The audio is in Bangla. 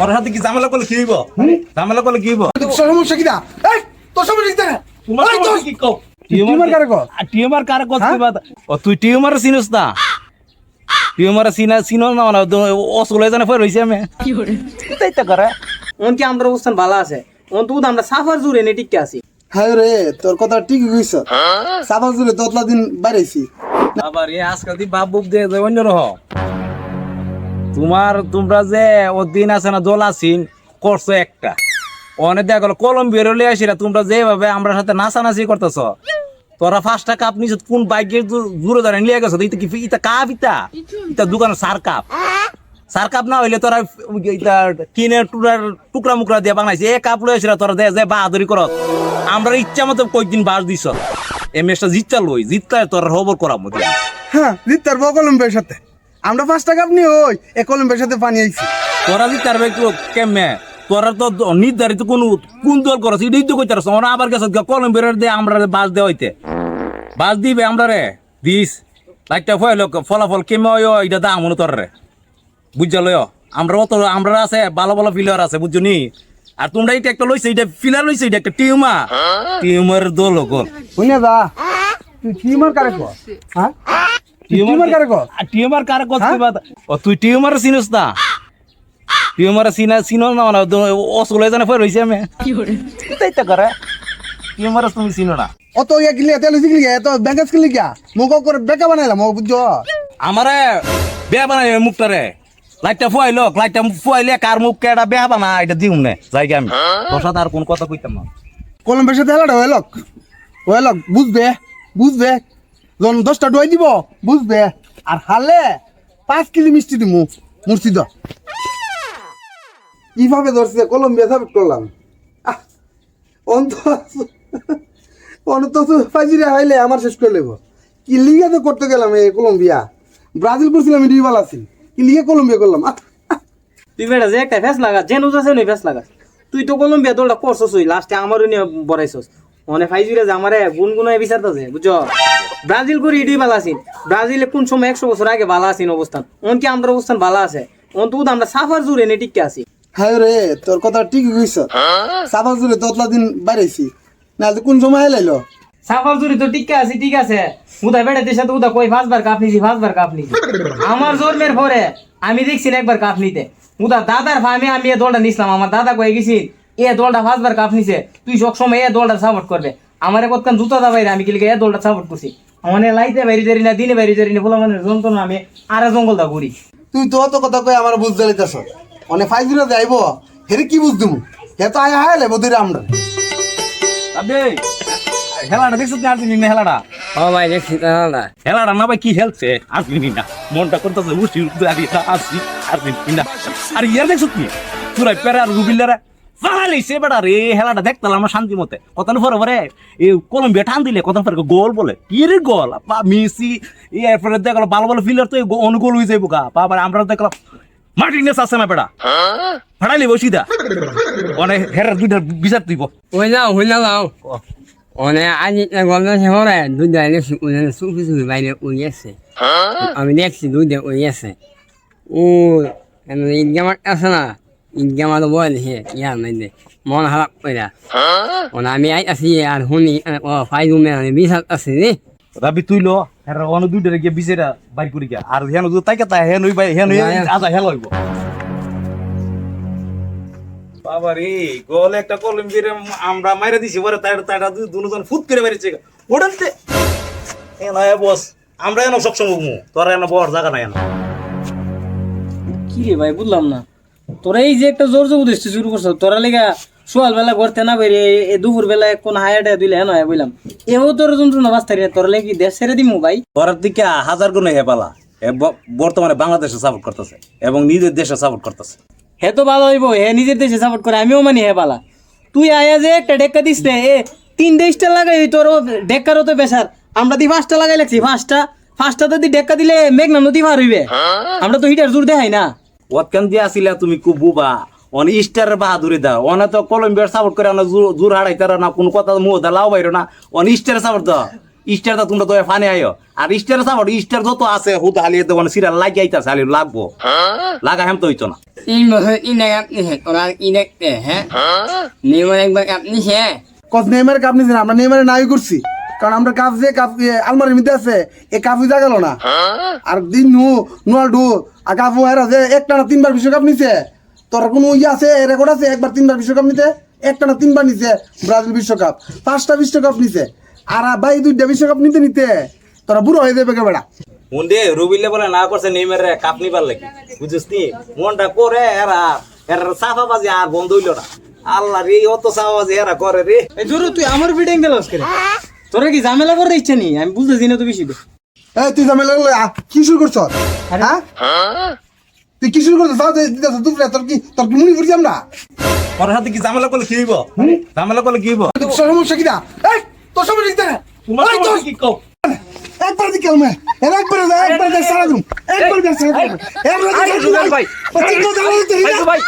ওর সাথে কি ঝামেলা করলে কি হইব? ঝামেলা করলে কি হইব? সমস্যা কি দা? এই তোর সমস্যা কি দা? তোমার সমস্যা কি কও? টিউমার কারে কও? টিউমার কারে কস হ্যাঁ? কি বাত ও তুই টিউমার চিনিস না? টিউমার চিনা চিনো না মানে অসুলে জানে ফের হইছে আমি। কি তাই তো করে? অন কি আমরা অবস্থান ভালো আছে? অন তো আমরা সাফার জুড়ে নে টিকে আছি। হায় রে তোর কথা ঠিক কইছ। সাবা জুড়ে তোতলা দিন বাইরেছি। আবার এ আজকাল দি বাপ বুক দিয়ে যায় অন্য রহ তোমার তোমরা যে দিন আছে না দোল আসিন করছ একটা। অনেক দেখা গেল কলম বেরোলে আসিরা তোমরা যেভাবে আমরা সাথে নাচানাচি করতেছ। তোরা পাঁচটা কাপ নিছ, কোন বাইকের দূরে ধরে নিয়ে গেছো? ইতা কি ইতা কাপ ইতা ইতা দোকানে সার কাপ সার কাপ না হইলে তোরা ইতা কিনে টুকরা টুকরা মুকরা দিয়ে বানাইছে এ কাপ লই আসিরা তোরা দে যে বাহাদুরি করত আমরা ইচ্ছা মতো কয়েকদিন বাস দিছ। এই ম্যাচটা জিতটা লই জিতটা তোর খবর করাম হ্যাঁ জিতার বউ কলম্বিয়ার সাথে। আমরা পাঁচ টাকা আপনি ওই এ কলম্বিয়ার সাথে পানি আইছি। তোরা জিত পারবে কেমে তোরা তো নির্ধারিত কোন কোন দল করছ এটাই তো কইতারছ ওরা আবার গেছ কলম্বের দে আমরা বাস দে হইতে। বাস দিবে আমরা রে দিস। লাইটটা ফয়ল ফলাফল কেমে হয় এটা দাম মনে তোর রে। বুঝছা লয়? আমরা অত আমরা আছে ভালো ভালো ফিলার আছে বুঝছ নি? আর তোমরা এটা একটা লইছে এটা ফিলার লইছে এটা একটা টিউমা টিউমার দল গল শুনে যা তুই টিউমার কারে কো হ্যাঁ? টিউমার কারে কো টিউমার কার কস ও তুই টিউমার চিনিস না? টিউমার চিনা চিনো না মানে অসুলে জানে ফের হইছে আমি। কি তাই তো করে? টিউমার তুমি চিনো না। অত ইয়া গিলি তেল গিলি এত ব্যাংকাস গিলি গিয়া মুখ করে বেকা বানাইলাম ও বুঝছ? আমারে বেয়া বানাই মুখটারে। লাইটটা ফুয়াইল লাইটটা ফুয়াইলে কার মুখ কেডা বেয়া বানা এটা দিউম নে জায়গা আমি। তোর আর কোন কথা কইতাম না। কলম্বিয়ার সাথে হেলাটা হইলক হইলক বুঝবে বুঝবে। যখন দশটা ডুয়াই দিব, বুঝবে? আর হালে পাঁচ কিলো মিষ্টি দিমু, মুর্শিদ। কীভাবে ধরছে, কলম্বিয়া সাবেট করলাম। অন্ত অন্ত ফাইজিরে হাইলে আমার শেষ করে লেব কি লিগে তো করতে গেলাম এই কলম্বিয়া? ব্রাজিল করছিলাম ডিবাল আছি। কি লিগে কলম্বিয়া করলাম। তুই বেটা যে একটা ফেস লাগা, যে নুজ আছে নই ফেস লাগা। তুই তো কলম্বিয়া দলটা করছস লাস্টে আমারও নিয়ে বড়াইছস। মনে ফাইজুরে যে আমারে গুনগুনায় বিচারতাছে, বুঝছ? ব্রাজিল করে ইডি ভালো আছিন ব্রাজিলে কোন সময় একশো বছর আগে ভালো আছিন অবস্থান? অন কি আমরা অবস্থান ভালো আছে। অন তো আমরা সাফার জুড়ে নে টিকে আছি। হায় রে তোর কথা ঠিক কইছ। সাবা জুড়ে তোতলা দিন বাইরেছি না কোন সময় লাইলো সাফার জুড়ে তো টিকে আছি ঠিক আছে। উদা বেড়াতে সাথে উদা কই পাঁচবার কাপ নিছি পাঁচবার কাপ নিছি। আমার জন্মের পরে আমি দেখছি একবার কাপ নিতে। উদা দাদার ফার্মে আমি এ দলটা নিছিলাম আমার দাদা কয়ে গেছি এ দলটা পাঁচবার কাপ নিছে তুই সব সময় এ দলটা সাপোর্ট করবে। আমার কতক্ষণ জুতা দা বাইরে আমি কিলিকে এ দলটা সাপোর্ট করছি। আমার লাইতে বাইরে যারি না দিনে বাইরে যারি না বলে মানে যন্ত্রণা আমি আর জঙ্গল দা ঘুরি তুই তো অত কথা কই আমার বুঝতে লিতেছ অনেক ফাইভ জিরো যাইব হেরে কি বুঝ দিমু? হে তো আয়া হাইলে বদিরে আমরা আবে হেলাটা দেখছিস না হেলাটা? ও ভাই দেখছি দাদা হেলাটা। না ভাই কি আর্জেন্টিনা মনটা করতেছে উঠি উঠি আসি আর্জেন্টিনা আর ইয়ার দেখছ কি? চুরাই পেরে আর রুবিল্লারা ফালাইছে বেটা রে হেলাটা দেখতাম আমরা শান্তি মতে। কত পরে পরে এই কলম্বিয়া টান দিলে কত পরে গোল বলে। কি রে গোল? বা মেসি এরপরে দেখল ভালো ভালো ফিলার তো অনুগোল হয়ে যাইব গা। বাবার আমরা দেখলাম মার্টিনেস আছে না বেটা? ফাড়াইলি বসিদা অনেক হেরার দুইটা বিচার দিব। ওই যাও ওই না যাও অনে আজি গল্প শহরে দুধ দেখছি ওই সুফি সুফি বাইরে ওই আছে আমি দেখছি দুধ ওই আছে ও ঈদগামার আছে না। ঈদগামার বল হে ইয়ার মধ্যে মন হারাপ কইরা ওনা আমি আই আছি আর শুনি ও ফাইভ রুমে বিশাল আছে রে রাবি তুই লো হেরা অন্য দুইটারে গিয়ে বিচেরা বাইর করি গিয়া আর হেন যদি তাই তা হেন ওই হেন আজা হেল হইব বাবা রে গোল একটা কলম্বিয়ার আমরা মাইরা দিছি পরে তার তারা দুজন ফুট করে বেরিয়েছে ওড়ানতে। এ না বস আমরা এনে সবসময় তোরা এনে বড় জায়গা নাই এনে। কি রে ভাই বুঝলাম না। তোরা এই যে একটা জোর জবরদস্তি শুরু করছ তোরা লেগা সোয়াল বেলা করতে না বেরে এ দুপুর বেলা কোন হায়াটা দিলে হ্যাঁ নয় বললাম এও তোর যন্ত্রণা বাস্তারি না তোরা লেগে দেশ ছেড়ে দিমু ভাই? তোরার দিকে হাজার গুণে হে পালা। বর্তমানে বাংলাদেশে সাপোর্ট করতেছে এবং নিজের দেশে সাপোর্ট করতেছে। হে তো ভালো হইব হে নিজের দেশে সাপোর্ট করে আমিও মানি হে পালা। তুই আয়া যে একটা ডেক্কা দিস রে এ তিন দেশটা লাগাই তোর ডেক্কারও তো বেসার। আমরা দি পাঁচটা লাগাই লাগছি পাঁচটা পাঁচটা তো দি ডেক্কা দিলে মেঘনা নদী পার হইবে। আমরা তো হিটার জোর দেখাই না। ওতকান দিয়া আসিলা তুমি খুব বুবা। অন ইস্টারের বাহাদুরি দাও। অনে তো কলম্বিয়ার সাপোর্ট করে অনে জোর হারাইতার না কোনো কথা মুহ দা লাও বাইরো না। অন ইস্টারের সাপোর্ট দাও। স্টার তো তোমরা তো ফানে আইও। আর স্টার সাপোর্ট স্টার যত আছে হুত হালিয়ে তো সিরিয়াল লাগি আইতাছে হালি লাগবো। লাগা হেম তো হইতো না। তিন বছর কি না কাপ নিছে তোরা কি হ্যাঁ? নিয়মের একবার কাপ নিছে কস নেইমার নিছেন আমরা নেইমারে নাই করছি। কারণ আমরা কাপ যে কাপ আলমারির মধ্যে আছে এ এই কাপই জাগালো না। আর দিন নু নোয়াল্ডু আর কাপু এরা যে একটা না তিনবার বিশ্বকাপ নিছে। তোর কোনো ইয়ে আছে রেকর্ড আছে? একবার তিনবার বিশ্বকাপ নিতে একটা না তিনবার নিছে ব্রাজিল বিশ্বকাপ। পাঁচটা বিশ্বকাপ নিছে। আর ভাই দুইটা বিশ্বকাপ নিতে নিতে তোরা বুড়ো হয়ে যাবে বেড়া মুন্ডে রুবিলে বলে না করছে নেইমারে কাপ নিবার লাগি। বুঝছিস নি? মনটা করে এরা এরা সাফা বাজি আর বন্ধ হইল না। আল্লাহ রে অত সাফা বাজি এরা করে রে। এই জোরে তুই আমার ভিডিও গেলস করে তোরা কি ঝামেলা করার ইচ্ছা নেই? আমি বুঝতেছি না তো বেশি দে এই তুই ঝামেলা করলে, আ, কি শুরু করছ? হ্যাঁ? তুই কি শুরু করছিস তাও দিতেছ দুপুরে তোর কি তোর কি মুনি করছি আমরা ওর সাথে কি ঝামেলা করলে কি হইব? ঝামেলা করলে কি হইব? তোর সমস্যা কি দা এই তোর সমস্যা কি দা তোমার তোর- কি কও? একবার দিকে আমি একবার একবার সারা দিন। একবার সারা দিন। একবার দে আরে, রুবেল ভাই। ভাই